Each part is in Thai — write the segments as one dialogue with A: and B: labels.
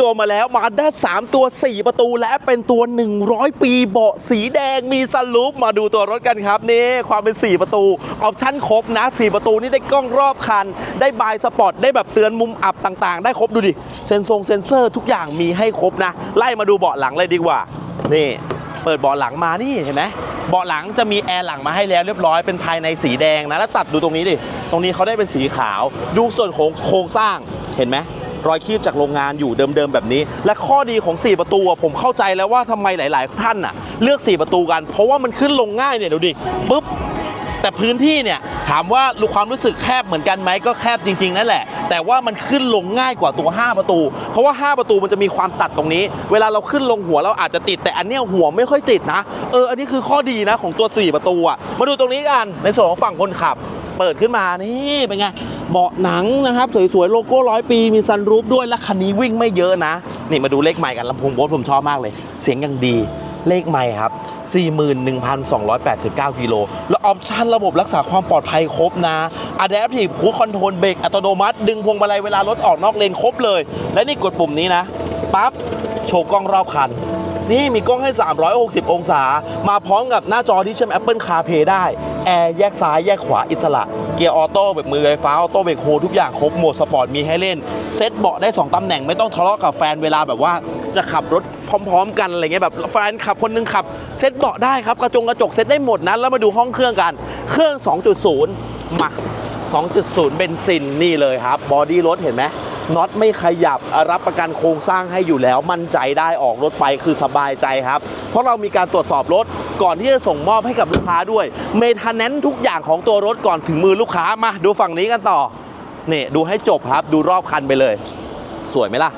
A: ตัวมาแล้วมาด้า3ตัว 4 ประตูและเป็นตัว 100 ปีเบาะสีแดงมีสลูปมาดูตัวรถกันครับนี่ความเป็น 4 ประตู ออปชั่นครบนะ 4 ประตูนี่ได้กล้องรอบคัน ได้บายสปอร์ตได้แบบเตือนมุมอับต่างๆ ได้ครบดูดิ เซนซงเซนเซอร์ทุกอย่างมีให้ครบนะ ไล่มาดูเบาะหลังเลยดีกว่า นี่ เปิดเบาะหลังมานี่เห็นไหมเบาะหลังจะมีแอร์หลังมาให้แล้วเรียบร้อยเป็นภายในสีแดงนะแล้วตัดดูตรงนี้ดิตรงนี้เขาได้เป็นสีขาว ดูส่วนของโครงสร้างเห็นไหม รอยคีบจากโรงงานอยู่เดิมๆแบบนี้ และข้อดีของ 4 ประตูผมเข้าใจแล้วว่าทำไมหลาย ๆ ท่านน่ะเลือก 4 ประตูกัน เพราะว่ามันขึ้นลงง่ายเนี่ยดูดิปุ๊บแต่พื้นที่เนี่ยถามว่ารู้ความรู้สึกแคบเหมือนกันไหมก็แคบจริง ๆ นั่นแหละ แต่ว่ามันขึ้นลงง่ายกว่าตัว 5 ประตู เพราะว่า 5 ประตูมันจะมีความตัดตรงนี้ เวลาเราขึ้นลงหัวเราอาจจะติดแต่อันเนี้ยหัวไม่ค่อยติดนะเอออันนี้คือข้อดีนะของตัว 4 ประตูอะมาดูตรงนี้กันในส่วนของฝั่งคนขับ เปิดขึ้นมานี่เป็นไง เบาะหนังนะครับ สวยๆ โลโก้ร้อยปี มีซันรูฟด้วย และคันนี้วิ่งไม่เยอะนะ นี่มาดูเลขใหม่กันลำโพงโบสผมชอบมากเลย เสียงยังดีเลขใหม่ครับ 41,289 กิโล แล้วออปชันระบบรักษาความปลอดภัยครบนะ Adaptive Cruise Control เบรกอัตโนมัติ ดึงพวงมาลัยเวลารถออกนอกเลนครบเลย และนี่กดปุ่มนี้นะ ปั๊บ โชว์กล้องรอบคัน นี่มีกล้องให้ 360 องศา มาพร้อมกับหน้าจอที่เชื่อม Apple CarPlay ได้ แอร์แยกซ้ายแยกขวาอิสระ เกียร์ออโต้แบบมือไฟฟ้าออโต้เบรกโฮทุกอย่างครบโหมดสปอร์ตมีให้เล่น เซ็ตเบาะได้ 2ตำแหน่งไม่ต้องทะเลาะกับแฟนเวลาแบบว่าจะขับรถพร้อมๆ กันอะไรเงี้ยแบบแฟนขับคนหนึงขับ เซ็ตเบาะได้ครับกระจงกระจกเซ็ตได้หมดนะแล้วมาดูห้องเครื่องกัน เครื่อง 2.0 มา 2.0 เบนซินนี่เลยครับบอดี้รถเห็นไหมน็อตไม่ขยับรับประกันโครงสร้างให้อยู่แล้วมั่นใจได้ออกรถไปคือสบายใจครับ เพราะเรามีการตรวจสอบรถ ก่อนที่จะส่งมอบให้กับลูกค้าด้วยเมทาแนนทุกอย่างของตัวรถก่อนถึงมือลูกค้ามาดูฝั่งนี้กันต่อเนี่ดูให้จบครับ ดูรอบคันไปเลย สวยไหมล่ะ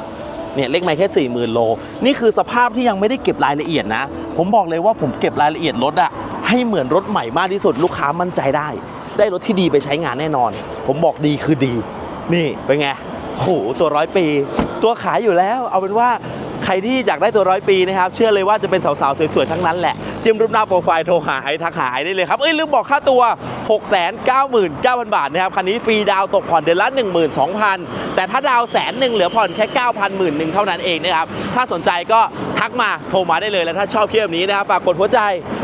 A: เนี่ยเลขไม่แค่ 4 0,000 โล นี่คือสภาพที่ยังไม่ได้เก็บรายละเอียดนะ ผมบอกเลยว่าผมเก็บรายละเอียดรถอะให้เหมือนรถใหม่มากที่สุดลูกค้ามั่นใจได้ ได้รถที่ดีไปใช้งานแน่นอน ผมบอกดีคือดี นี่เป็นไงโหตัวร้อยปี ตัวขายอยู่แล้ว เอาเป็นว่า ใครที่อยากได้ตัวร้อยปีนะครับ เชื่อเลยว่าจะเป็นสาวๆ สวยๆ ทั้งนั้นแหละจิ้มรูปหน้าโปรไฟล์โทรหาให้ทักหาให้ได้เลยครับ เอ้ย ลืมบอกค่าตัว 699,000 บาทนะครับ คันนี้ฟรีดาวตกผ่อนเดือนละ 12,000 แต่ถ้าดาวแสนหนึ่งเหลือผ่อนแค่ 9,000หมื่นหนึ่งเท่านั้นเองนะครับ ถ้าสนใจก็ทักมาโทรมาได้เลยแล้วถ้าชอบคลิปแบบนี้นะครับฝากกดหัวใจ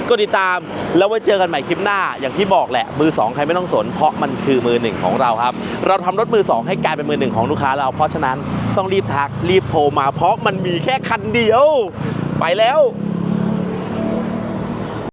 A: กดติดตาม แล้วไว้เจอกันใหม่คลิปหน้า อย่างที่บอกแหละมือ2ใครไม่ต้องสนเพราะมันคือมือหนึ่งของเราครับ เราทำรถมือ 2 ให้กลายเป็นมือหนึ่งของลูกค้าเราเพราะฉะนั้น ต้องรีบทักรีบโทรมาเพราะมันมีแค่คันเดียว ไปแล้ว